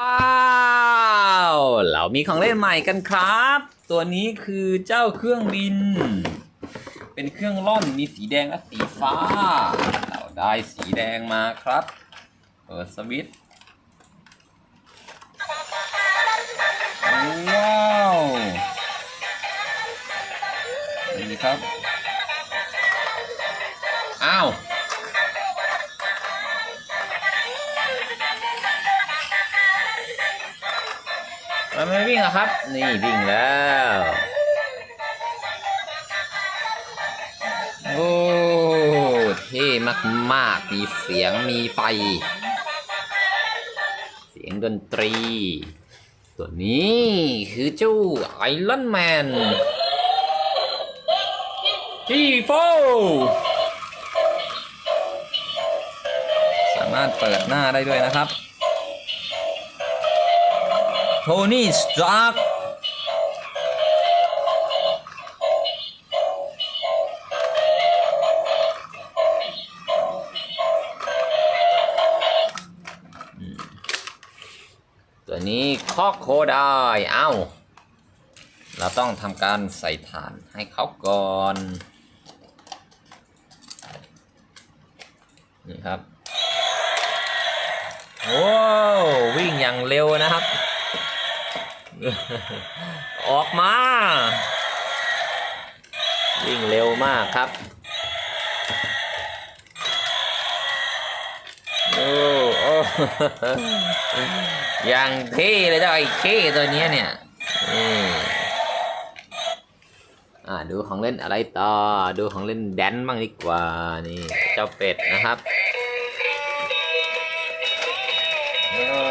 ว้าวเรามีของเล่นใหม่กันครับ ตัวนี้คือเจ้าเครื่องบิน เป็นเครื่องร่อนมีสีแดงและสีฟ้า เราได้สีแดงมาครับเปิดสวิตช์ว้าวนี่ครับ อ้าว มันไม่วิ่งอะครับ นี่วิ่งแล้วโอ้เท่มากๆ มีเสียงมีไฟ เสียงดนตรี ตัวนี้คือเจ้าไอรอนแมนจีโฟสามารถเปิดหน้าได้ด้วยนะครับ โทนี่สตาร์กตัวนี้คอกโคได้เอ้า เราต้องทำการใส่ฐานให้เขาก่อน นี่ครับ โอ้วิ่งอย่างเร็วนะครับ ออกมา วิ่งเร็วมากครับโอ้โอ้อย่างเท่เลยเจ้าไอ้เคตัวเนี้ยเนี่ยอ่าดูของเล่นอะไรต่อ ดูของเล่นแดนบ้างดีกว่า นี่เจ้าเป็ดนะครับโอ้